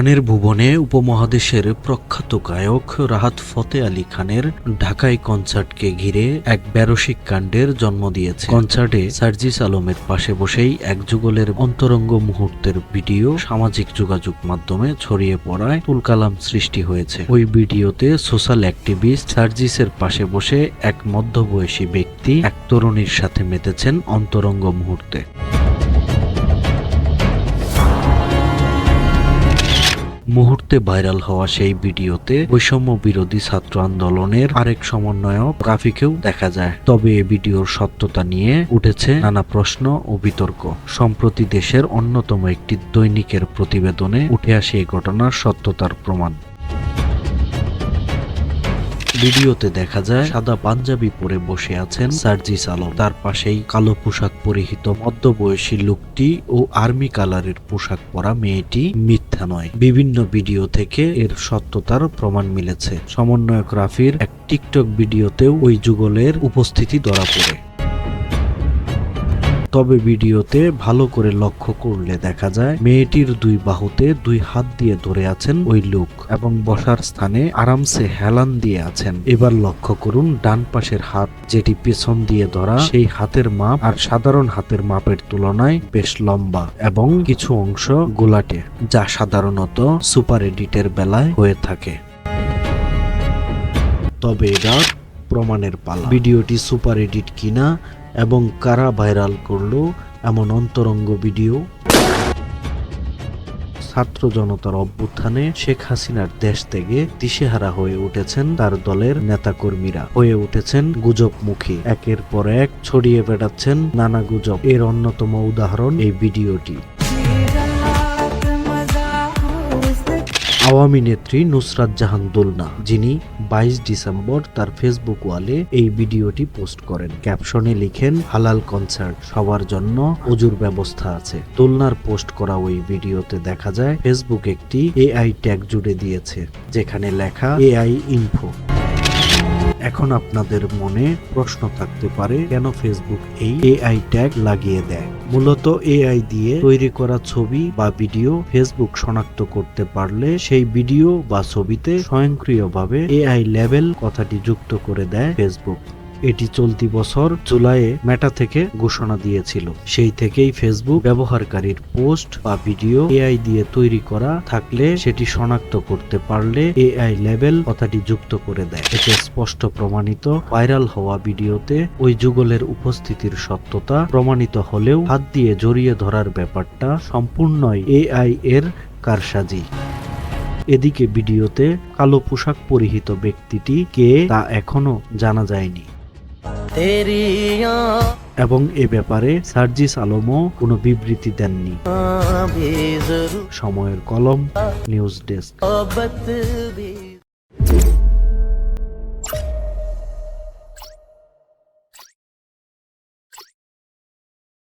গানের ভুবনে উপমহাদেশের প্রখ্যাত গায়ক রাহাত ফতে আলী খানের ঢাকায় কনসার্টকে ঘিরে এক ব্যারসিক কাণ্ডের জন্ম দিয়েছে। কনসার্টে সার্জিস আলমের পাশে বসেই এক যুগলের অন্তরঙ্গ মুহূর্তের ভিডিও সামাজিক যোগাযোগ মাধ্যমে ছড়িয়ে পড়ায় তুলকালাম সৃষ্টি হয়েছে। ওই ভিডিওতে সোশ্যাল অ্যাক্টিভিস্ট সার্জিসের পাশে বসে এক মধ্যবয়সী ব্যক্তি এক তরুণীর সাথে মেতেছেন অন্তরঙ্গ মুহূর্তে। মুহূর্তে ভাইরাল হওয়া সেই ভিডিওতে বৈষম্য বিরোধী ছাত্র আন্দোলনের আরেক সমন্বয়ক রাফিকেও দেখা যায়। তবে এ ভিডিওর সত্যতা নিয়ে উঠেছে নানা প্রশ্ন ও বিতর্ক। সম্প্রতি দেশের অন্যতম একটি দৈনিকের প্রতিবেদনে উঠে আসে এ ঘটনার সত্যতার প্রমাণ। ভিডিওতে দেখা যায়, সাদা পাঞ্জাবি পরে বসে আছেন সার্জিস আলম। তার পাশেই কালো পোশাক পরিহিত মধ্যবয়সী লোকটি ও আর্মি কালারের পোশাক পরা মেয়েটি মিথ্যা নয়। বিভিন্ন ভিডিও থেকে এর সত্যতার প্রমাণ মিলেছে। সমন্বয়ক রাফির এক টিকটক ভিডিওতেও ওই যুগলের উপস্থিতি ধরা পড়ে। তবে ভিডিওতে ভালো করে লক্ষ্য করলে দেখা যায়, মেয়েটির দুই বাহুতে দুই হাত দিয়ে ধরে আছেন ওই লোক এবং বসার স্থানে আরামসে হেলান দিয়ে আছেন। এবার লক্ষ্য করুন ডান পাশের হাত যেটি পেছন দিয়ে ধরা, সেই হাতের মাপ আর সাধারণ হাতের মাপের তুলনায় বেশ লম্বা এবং কিছু অংশ গোলাটে, যা সাধারণত সুপার এডিটের বেলায় হয়ে থাকে। তবে এটা প্রমাণের পালা। ভিডিওটি সুপার এডিট কিনা এবং কারা ভাইরাল করল এমন অন্তরঙ্গ ভিডিও? ছাত্র জনতার অভ্যুত্থানে শেখ হাসিনার দেশ থেকে দিশেহারা হয়ে উঠেছেন তার দলের নেতাকর্মীরা। হয়ে উঠেছেন গুজবমুখী। একের পর এক ছড়িয়ে বেড়াচ্ছেন নানা গুজব। এর অন্যতম উদাহরণ এই ভিডিওটি। আওয়ামী নেত্রী নুসরাত জাহান দোলনা, যিনি বাইশ ডিসেম্বর তার ফেসবুক ওয়ালে এই ভিডিওটি পোস্ট করেন। ক্যাপশনে লিখেন, হালাল কনসার্ট, সবার জন্য অজুর ব্যবস্থা আছে। দোলনার পোস্ট করা ওই ভিডিওতে দেখা যায়, ফেসবুক একটি এআই ট্যাগ জুড়ে দিয়েছে, যেখানে লেখা, এআই ইনফো। এখন আপনাদের মনে প্রশ্ন থাকতে পারে, কেন ফেসবুক এই এআই ট্যাগ লাগিয়ে দেয়? মূলত এআই দিয়ে তৈরি করা ছবি বা ভিডিও ফেসবুক শনাক্ত করতে পারলে সেই ভিডিও বা ছবিতে স্বয়ংক্রিয়ভাবে এআই লেভেল কথাটি যুক্ত করে দেয় ফেসবুক এটি চলতি বছর জুলাইয়ে মেটা থেকে ঘোষণা দিয়েছিল। সেই থেকেই ফেসবুক ব্যবহারকারীর পোস্ট বা ভিডিও এআই দিয়ে তৈরি করা থাকলে সেটি শনাক্ত করতে পারলে এআই লেভেল কথাটি যুক্ত করে দেয়। এতে স্পষ্ট প্রমাণিত ভাইরাল হওয়া ভিডিওতে ওই যুগলের উপস্থিতির সত্যতা প্রমাণিত হলেও হাত দিয়ে জড়িয়ে ধরার ব্যাপারটা সম্পূর্ণই এআই এর কারসাজি। এদিকে ভিডিওতে কালো পোশাক পরিহিত ব্যক্তিটি কে তা এখনও জানা যায়নি। এবং এ ব্যাপারে সার্জিস আলমও কোনো বিবৃতি দেননি। সময়ের কলম নিউজ ডেস্ক।